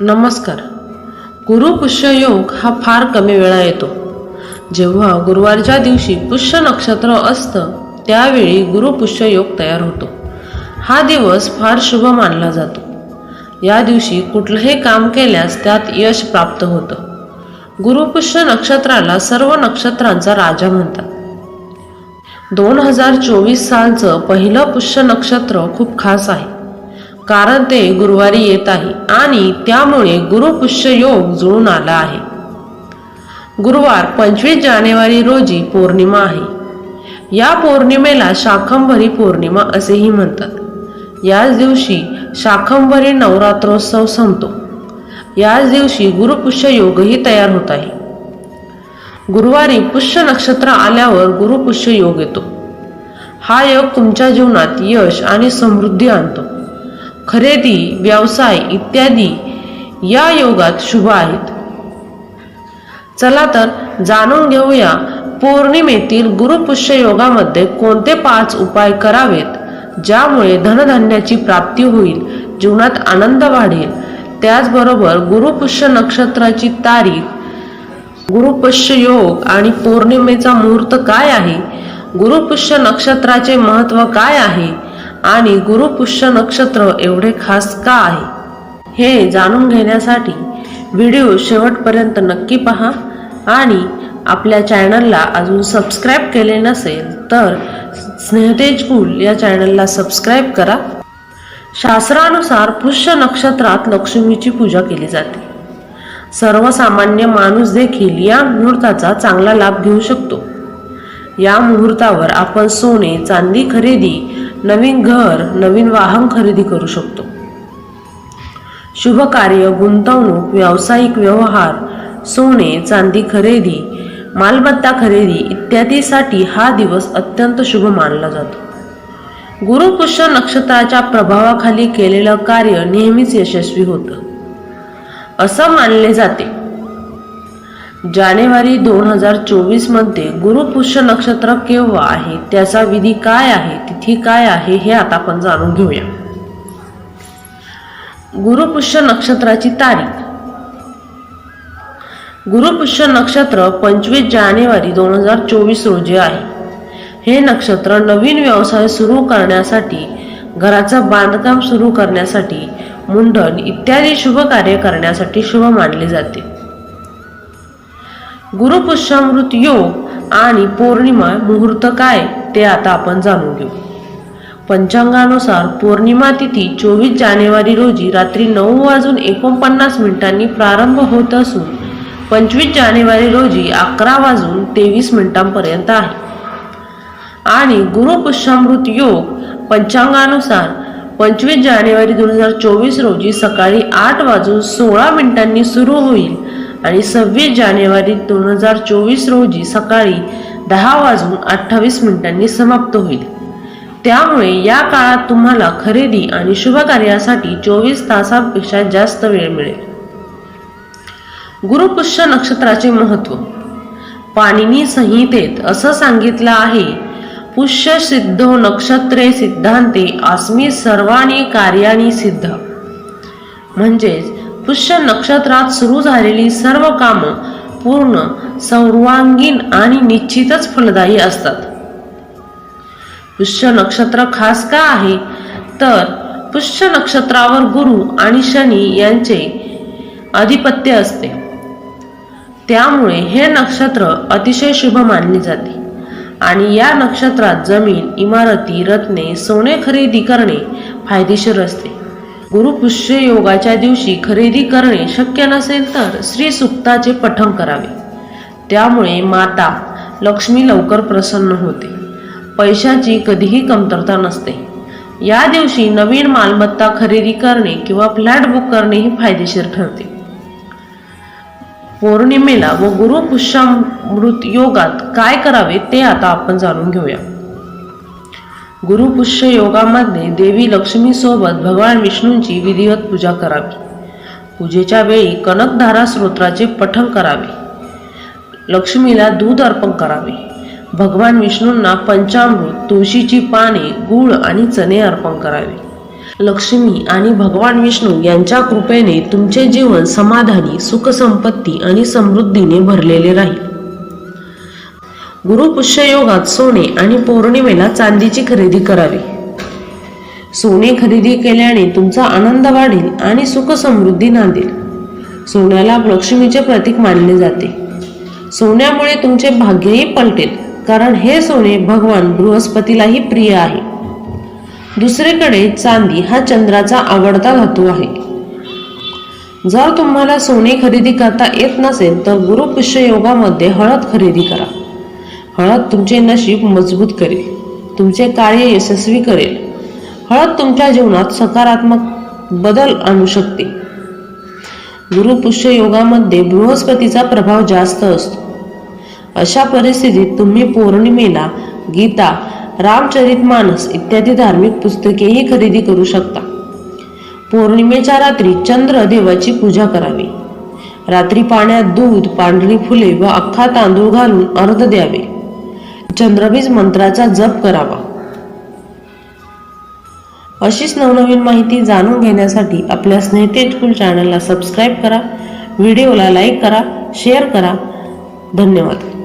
नमस्कार. गुरु पुष्य योग हा फार कमी वेळा येतो. जेव्हा गुरुवारच्या दिवशी पुष्य नक्षत्र असतं त्यावेळी गुरु पुष्य योग तयार होतो. हा दिवस फार शुभ मानला जातो. या दिवशी कुठलंही काम केल्यास त्यात यश प्राप्त होतं. गुरुपुष्य नक्षत्राला सर्व नक्षत्रांचा राजा म्हणतात. दोन हजार चोवीस सालचं पहिलं पुष्य नक्षत्र खूप खास आहे. कारण ते गुरुवारी येत आहे आणि त्यामुळे गुरुपुष्य योग जुळून आला आहे. गुरुवार पंचवीस जानेवारी रोजी पौर्णिमा आहे. या पौर्णिमेला शाखंभरी पौर्णिमा असेही म्हणतात. याच दिवशी शाखंभरी नवरात्रोत्सव संपतो. याच दिवशी गुरुपुष्य योगही तयार होत आहे. गुरुवारी पुष्य नक्षत्र आल्यावर गुरुपुष्य योग येतो. हा योग तुमच्या जीवनात यश आणि समृद्धी आणतो. खरेदी व्यवसाय इत्यादी या योगात शुभ आहेत. चला तर जाणून घेऊया पौर्णिमेतील गुरुपुष्य योगामध्ये कोणते पाच उपाय करावेत ज्यामुळे धनधान्याची प्राप्ती होईल जीवनात आनंद वाढेल. त्याचबरोबर गुरुपुष्य नक्षत्राची तारीख गुरुपुष्य योग आणि पौर्णिमेचा मुहूर्त काय आहे गुरुपुष्य नक्षत्राचे महत्त्व काय आहे आणि गुरुपुष्य नक्षत्र एवढे खास का आहे? हे जाणून घेण्यासाठी व्हिडिओ शेवटपर्यंत नक्की पहा आणि आपल्या चॅनलला अजून सबस्क्राईब केले नसेल तर स्नेहतेज कुल या चॅनलला सबस्क्राईब करा. शास्त्रानुसार पुष्य नक्षत्रात लक्ष्मीची पूजा केली जाते. सर्वसामान्य माणूस देखील या मुहूर्ताचा चांगला लाभ घेऊ शकतो. या मुहूर्तावर आपण सोने चांदी खरेदी नवीन घर नवीन वाहन खरेदी करू शकतो. शुभ कार्य गुंतवणूक व्यावसायिक व्यवहार सोने चांदी खरेदी मालमत्ता खरेदी इत्यादीसाठी हा दिवस अत्यंत शुभ मानला जातो. गुरुपुष्य नक्षत्राच्या प्रभावाखाली केलेलं कार्य नेहमीच यशस्वी होतं. असं मानले जाते. जानेवारी दोन हजार चोवीसमध्ये गुरुपुष्य नक्षत्र केव्हा आहे? त्याचा विधी काय आहे? तिथी काय आहे? हे आता आपण जाणून घेऊया. गुरुपुष्य नक्षत्राची तारीख. गुरुपुष्य नक्षत्र पंचवीस जानेवारी दोन हजार चोवीस रोजी आहे. हे नक्षत्र नवीन व्यवसाय सुरू करण्यासाठी घराचं बांधकाम सुरू करण्यासाठी मुंडन इत्यादी शुभ कार्य करण्यासाठी शुभ मानले जाते. गुरुपुष्यामृत योग आणि पौर्णिमा मुहूर्त काय ते आता आपण जाणून घेऊ. पंचांगानुसार पौर्णिमा तिथी चोवीस जानेवारी रोजी रात्री नऊ वाजून एकोणपन्नास मिनिटांनी प्रारंभ होत असून पंचवीस जानेवारी रोजी अकरा वाजून तेवीस मिनिटांपर्यंत आहे. आणि गुरुपुष्यामृत योग पंचांगानुसार पंचवीस जानेवारी दोन हजार चोवीस रोजी सकाळी आठ वाजून सोळा मिनिटांनी सुरू होईल. आणि सव्वीस जानेवारी दोन हजार चोवीस रोजी सकाळी दहा वाजून अठ्ठावीस मिनिटांनी समाप्त होईल. त्यामुळे या काळात तुम्हाला खरेदी आणि शुभ कार्यासाठी चोवीस तासांपेक्षा जास्त वेळ मिळेल. गुरुपुष्य नक्षत्राचे महत्त्व पाणिनी संहितेत असं सांगितलं आहे पुष्य सिद्धो नक्षत्रे सिद्धांते आस्मी सर्वाणी कार्याणी सिद्ध. म्हणजेच पुष्य नक्षत्रात सुरू झालेली सर्व कामं पूर्ण सर्वांगीण आणि निश्चितच फलदायी असतात. पुष्य नक्षत्र खास का आहे? तर पुष्य नक्षत्रावर गुरु आणि शनी यांचे आधिपत्य असते. त्यामुळे हे नक्षत्र अतिशय शुभ मानले जाते. आणि या नक्षत्रात जमीन इमारती रत्ने सोने खरेदी करणे फायदेशीर असते. गुरुपुष्य योगाच्या दिवशी खरेदी करणे शक्य नसेल तर श्री सुक्ताचे पठण करावे. त्यामुळे माता लक्ष्मी लवकर प्रसन्न होते. पैशाची कधीही कमतरता नसते. या दिवशी नवीन मालमत्ता खरेदी करणे किंवा फ्लॅट बुक करणे ही फायदेशीर ठरते. पौर्णिमेला व गुरुपुष्यामृत योगात काय करावे ते आता आपण जाणून घेऊया. गुरुपुष्य योगामध्ये देवी लक्ष्मीसोबत भगवान विष्णूंची विधिवत पूजा करावी. पूजेच्या वेळी कनकधारा स्तोत्राचे पठण करावे. लक्ष्मीला दूध अर्पण करावे. भगवान विष्णूंना पंचामृत तुळशीची पाने गूळ आणि चणे अर्पण करावे. लक्ष्मी आणि भगवान विष्णू यांच्या कृपेने तुमचे जीवन समाधानी सुखसंपत्ती आणि समृद्धीने भरलेले राहील. गुरुपुष्य योगात सोने आणि पौर्णिमेला चांदीची खरेदी करावी. सोने खरेदी केल्याने तुमचा आनंद वाढेल आणि सुख समृद्धी नांदेल. सोन्याला लक्ष्मीचे प्रतीक मानले जाते. सोन्यामुळे तुमचे भाग्यही पलटेल कारण हे सोने भगवान बृहस्पतीलाही प्रिय आहे. दुसरीकडे चांदी हा चंद्राचा आवडता धातू आहे. जर तुम्हाला सोने खरेदी करता येत नसेल तर गुरुपुष्य योगामध्ये हळद खरेदी करा. हळद तुमचे नशीब मजबूत करेल. तुमचे कार्य यशस्वी करेल. हळद तुमच्या जीवनात सकारात्मक बदल आणू शकते. गुरुपुष्य योगामध्ये बृहस्पतीचा प्रभाव जास्त असतो. अशा परिस्थितीत तुम्ही पौर्णिमेला गीता रामचरित मानस इत्यादी धार्मिक पुस्तकेही खरेदी करू शकता. पौर्णिमेच्या रात्री चंद्र देवाची पूजा करावी. रात्री पाण्यात दूध पांढरी फुले व अख्खा तांदूळ घालून अर्ध द्यावे. चंद्रबीज मंत्राचा जप करावा. अशीच नवनवीन माहिती जाणून घेण्यासाठी आपल्या स्नेहिते स्कूल चॅनलला सबस्क्राईब करा. व्हिडिओला लाईक करा शेअर करा. धन्यवाद.